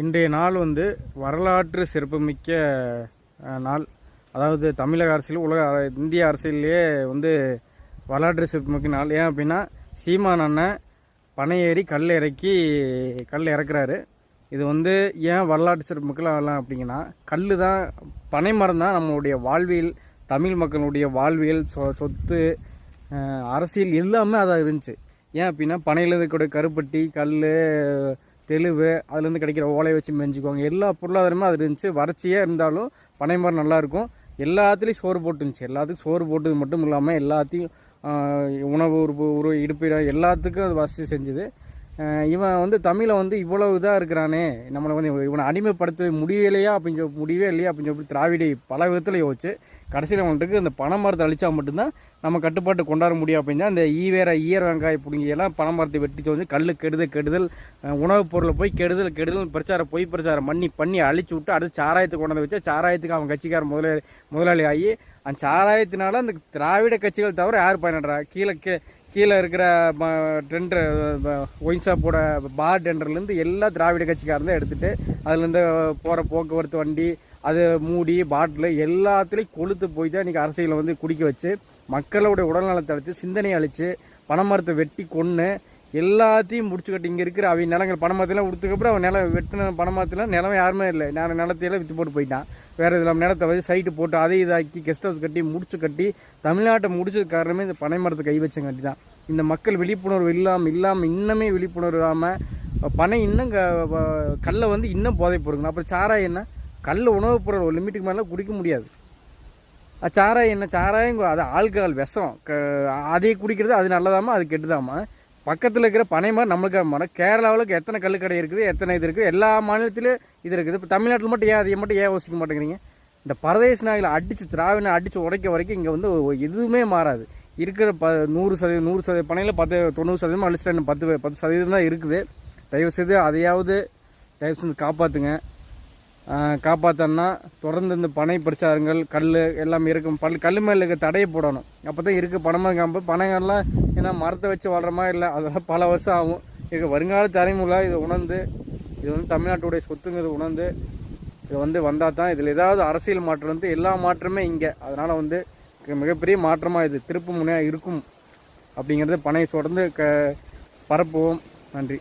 இன்றைய நாள் வந்து வரலாற்று சிறப்புமிக்க நாள். அதாவது தமிழக அரசியல் உலக இந்திய அரசியல்லையே வந்து வரலாற்று சிறப்புமிக்க நாள். ஏன் அப்படின்னா சீமான் அண்ணன் பனை ஏறி கல் இறக்கி கல் இறக்குறாரு. இது வந்து ஏன் வரலாற்று சிறப்புமிக்க நாள் அப்படிங்கன்னா கல் தான் பனை மரம் தான் நம்மளுடைய வாழ்வியல் தமிழ் மக்களுடைய வாழ்வியல் சொ சொத்து அரசியல் எல்லாமே அதாக இருந்துச்சு. ஏன் அப்படின்னா பனையில் இருக்கக்கூடிய கருப்பட்டி கல் தெளிவு அதுலேருந்து கிடைக்கிற ஓலையை வச்சு மெஞ்சுக்குவாங்க. எல்லா பொருளாதாரமும் அது இருந்துச்சு. வறட்சியாக இருந்தாலும் பனை மரம் நல்லாயிருக்கும் எல்லாத்துலேயும் சோறு போட்டுருந்துச்சு. எல்லாத்துக்கும் சோறு போட்டது மட்டும் இல்லாமல் எல்லாத்தையும் உணவு உறுப்பு உரு இடுப்பிடம் எல்லாத்துக்கும் அது வசதி செஞ்சுது. இவன் வந்து தமிழை வந்து இவ்வளவு இதாக இருக்கிறானே. நம்மளை வந்து இவனை அடிமைப்படுத்த முடியலையா அப்படின்னு சொல்லி முடியவே இல்லையா அப்படின்னு சொல்லி திராவிடி பல விதத்தில் யோசிச்சு கடைசியில் வந்துட்டு இந்த பனை மரத்தை அழிச்சா மட்டும்தான் நம்ம கட்டுப்பாட்டு கொண்டாட முடியும் அப்படின்னா இந்த ஈவேர ஈர வெங்காய பிடுங்கியெல்லாம் பனை மரத்தை வெட்டி தோஞ்சு கல் கெடுதல் கெடுதல் உணவுப் பொருளை போய் கெடுதல் கெடுதல் பிரச்சாரம் பொய் பிரச்சாரம் பண்ணி பண்ணி அழிச்சு விட்டு அடுத்து சாராயத்துக்கு கொண்டு வந்து வச்சா சாராயத்துக்கு அவன் கட்சிக்கார முதலாளி முதலாளி ஆகி அந்த சாராயத்தினால அந்த திராவிட கட்சிகள் தவிர யார் பயனடுறா? கீழே கீ கீழே இருக்கிற டெண்டர் ஒயின் ஷாப்போட பார் டெண்டர்லேருந்து எல்லா திராவிட கட்சிக்காரன் எடுத்துகிட்டு அதுலேருந்து போகிற போக்குவரத்து வண்டி அது மூடி பாட்டில் எல்லாத்துலேயும் கொளுத்து போய் தான் இன்றைக்கி அரசியலை வந்து குடிக்க வச்சு மக்களுடைய உடல்நலத்தை அழித்து சிந்தனையை அழித்து பனைமரத்தை வெட்டி கொன்று எல்லாத்தையும் முடிச்சு கட்டி இங்கே இருக்கிற அவங்க நிலங்கள் பனைமரத்தெல்லாம் கொடுத்ததுக்கப்புறம் அவன் நிலம் வெட்டின பனைமரத்தில் நிலம் யாருமே இல்லை. நான் நிலத்தையெல்லாம் விற்று போட்டு போயிட்டான். வேறு இதில் நிலத்தை வச்சு சைட்டு போட்டு அதை இதாக்கி கெஸ்ட் ஹவுஸ் கட்டி முடிச்சு கட்டி தமிழ்நாட்டை முடிச்சது காரணமே இந்த பனைமரத்தை கை வச்சங்காட்டி தான் இந்த மக்கள் விழிப்புணர்வு இல்லாமல் இல்லாமல் இன்னமே விழிப்புணர்வு இல்லாமல் பனை இன்னும் க வ- கல்லை வந்து இன்னும் போதை போடுங்க அப்புறம் சாராயம் என்ன? கல் உணவுப் பொருள் ஒரு லிமிட்டுக்கு மேலே குடிக்க முடியாது. சாராயம் என்ன? சாராயம் அது ஆல்கஹால் விஷம். க அதை குடிக்கிறது அது நல்லதாமா? அது கெட்டுதாமா? பக்கத்தில் இருக்கிற பனை மரம் நம்மளுக்கு மரம் கேரளாவில் எத்தனை கல் கடை இருக்குது எத்தனை இது இருக்குது? எல்லா மாநிலத்திலும் இது இருக்குது. இப்போ தமிழ்நாட்டில் மட்டும் ஏன் அதை மட்டும் ஏன் யோசிக்க மாட்டேங்கிறீங்க? இந்த பரதேச நாயில் அடித்து திராவிட அடித்து உடைக்க வரைக்கும் இங்கே வந்து எதுவுமே மாறாது. இருக்கிற ப நூறு சதவீதம் நூறு சதவீதம் பனையில் பத்து தொண்ணூறு சதவீதம் அழிச்சிட்டு பத்து பத்து சதவீதம் தான் இருக்குது. தயவு செய்து அதையாவது தயவு செஞ்சு காப்பாற்றுங்க காப்பாற்றணும்னா தொடர்ந்து இந்த பனை பிரச்சாரங்கள் கல் எல்லாமே இருக்கும். பல் கல் மேலே இருக்க தடையை போடணும். அப்போ தான் இருக்குது பணமாக காம்பு பனைகள்லாம் ஏன்னா மரத்தை வச்சு வளரமா இல்லை. அதெல்லாம் பல வருஷம் ஆகும். இது வருங்கால தலைமுறை இதை உணர்ந்து இது வந்து தமிழ்நாட்டுடைய சொத்துங்கிறது உணர்ந்து இது வந்து வந்தால் தான் இதில் ஏதாவது அரசியல் மாற்றம் வந்து எல்லா மாற்றமே இங்கே. அதனால் வந்து மிகப்பெரிய மாற்றமாக இது திருப்பு முனையாக இருக்கும். அப்படிங்கிறத பனையை தொடர்ந்து க பரப்புவோம். நன்றி.